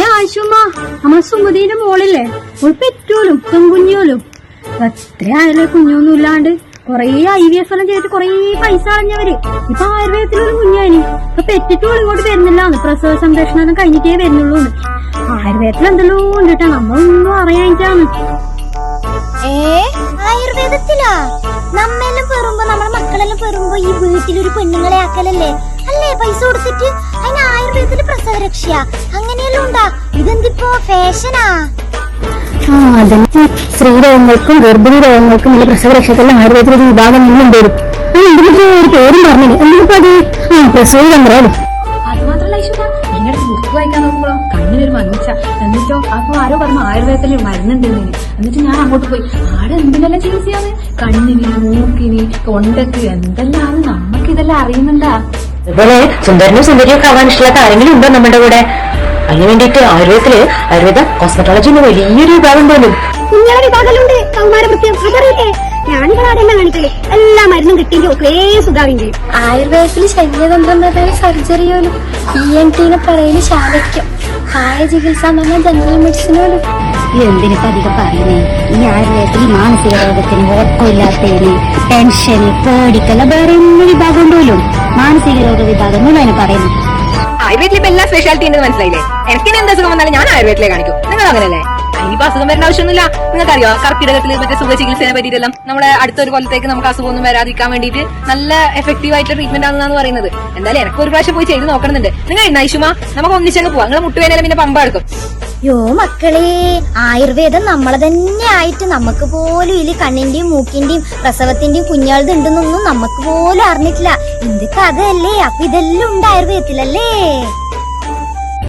ഏ ആശുമ്മ നമ്മളെ സുമതിന്റെ മോളില്ലേ? ഒരു പെറ്റോലും പെൺകുഞ്ഞോലും. എത്രയായാലും കുഞ്ഞൊന്നും ഇല്ലാണ്ട് കൊറേ ഐ വി എഫ് എല്ലാം ചെയ്തിട്ട് കൊറേ പൈസ അറിഞ്ഞവര് ഇപ്പൊ ആയുർവേദത്തിലൊരു കുഞ്ഞാനി ഇപ്പൊ പെറ്റിട്ടും ഇങ്ങോട്ട് വരുന്നില്ലാന്ന്. പ്രസവ സംരക്ഷണം ഒന്നും കഴിഞ്ഞിട്ടേ വരുന്നുള്ളൂ. ആയുർവേദത്തിൽ എന്തെല്ലോ ഉണ്ടിട്ടാ നമ്മളൊന്നും അറിയാനിട്ടാണ് ആയുർവേദത്തിലാ? നമ്മെല്ലാം പെറുമ്പോ നമ്മളെ മക്കളെല്ലാം പെറുമ്പോ ഈ വീട്ടിലൊരു പെണ്ണുങ്ങളെ ആക്കലല്ലേ? അല്ലേ? പൈസ കൊടുത്തിട്ട് അതിന് ആയുർവേദത്തിൽ പ്രസവരക്ഷയാ. അങ്ങനെയെല്ലാം ഇതെന്തിപ്പോ ഫാഷനാ ആ അതന്നെ. സ്ത്രീ രോഗങ്ങൾക്കും ഗർഭിണി രോഗങ്ങൾക്കും ഈ പ്രസവരക്ഷത്തിൽ ആയുർവേദത്തിൽ ഒരു വിഭാഗം മുന്നുണ്ട് വരും ആ ഇതിന്റെ ഒരു പേരും പറഞ്ഞത് എന്തിപ്പോ അത്? ആ പ്രസവ ബുക്ക് വായിക്കാൻ നോക്കുമ്പോഴോ കണ്ണിനൊരു മങ്ങിച്ച എന്നിട്ടോ അപ്പൊ ആരോ പറഞ്ഞു ആയുർവേദത്തിൽ മരുന്നുണ്ട് എന്നിട്ട് ഞാൻ അങ്ങോട്ട് പോയി ആടെ എന്തിനെല്ലാം ചികിത്സയാണ് കണ്ണിന് മൂക്കിന് തൊണ്ടക്ക് എന്തെല്ലാം നമുക്ക് ഇതെല്ലാം അറിയുന്നുണ്ടാ? അതുപോലെ സുന്ദരനും സുന്ദരിയൊക്കെ ആവാൻ ഇഷ്ടമുള്ള ആരെങ്കിലും ഉണ്ടോ നമ്മുടെ കൂടെ? അതിനു വേണ്ടിയിട്ട് ആയുർവേദത്തിൽ ആയുർവേദ കോസ്മെറ്റോളജി എന്ന് വലിയൊരു വിഭാഗം പോലും. അതറിയില്ലേ കാണിക്കൽ. എല്ലാ മരുന്നും കിട്ടിയെങ്കിൽ ഒക്കേ സുഖാവിയും ചെയ്യും. ആയുർവേദത്തിൽ ശല്യതന്ത്രം പ്രകാരം സർജറി പോലും. ഇ എൻ ടിനെ പറയൽ ശാലയ്ക്കും കായ ചികിത്സ എന്ന് ജനറൽ മെഡിസിൻ പോലും. എന്തിനിപ്പോ അധികം പറയുന്നേ? ഈ ആയുർവേദത്തിൽ മാനസിക രോഗത്തിന് ഉറക്കമില്ലാത്തതിന് ടെൻഷന് പേടിക്കല വേറെ ഒന്നും വിഭാഗം പോലും. മാനസിക രോഗ വിഭാഗം അതിന് പറയുന്നു. ആയുർവേദത്തിൽ ഇപ്പൊ എല്ലാ സ്പെഷ്യാലിറ്റി ഉണ്ടെന്ന് മനസ്സിലായില്ലേ? എനിക്ക് എന്ത് അസുഖം വന്നാലും ഞാൻ ആയുർവേദത്തിലേ കാണിക്കും. നിങ്ങൾ അങ്ങനല്ലേ ഇനിയിപ്പോ അസുഖം വരേണ്ട ആവശ്യമൊന്നുമില്ല. നിങ്ങൾക്കറിയോ കർക്കിടകത്തിൽ മറ്റേ സുഖ ചികിത്സയെ പറ്റിയിട്ടെല്ലാം നമ്മുടെ അടുത്തൊരു കൊല്ലത്തേക്ക് നമുക്ക് അസുഖമൊന്നും വരാതിരിക്കാൻ വേണ്ടിയിട്ട് നല്ല എഫക്റ്റീവ് ആയിട്ടുള്ള ട്രീറ്റ്മെന്റ് ആണെന്നാണ് പറയുന്നത്. എന്തായാലും എനിക്ക് ഒരു പ്രാവശ്യം പോയി ചെയ്ത് നോക്കണമെന്നുണ്ട്. നിങ്ങൾ നൈഷുമ നമുക്ക് ഒന്നിച്ചങ്ങ് പോവാം. നിങ്ങൾ മുട്ടുവേനലും പിന്നെ പമ്പ എടുക്കും. യോ മക്കളെ ആയുർവേദം നമ്മളെ തന്നെ ആയിട്ട് നമുക്ക് പോലും ഇതിൽ കണ്ണിന്റെയും മൂക്കിന്റെയും പ്രസവത്തിന്റെയും കുഞ്ഞാളത് ഉണ്ടെന്നൊന്നും നമുക്ക് പോലും അറിഞ്ഞിട്ടില്ല. എന്ത് കഥയല്ലേ? അപ്പൊ ഇതെല്ലാം ഉണ്ടായിരുന്നു ആയുർവേദത്തിലല്ലേ?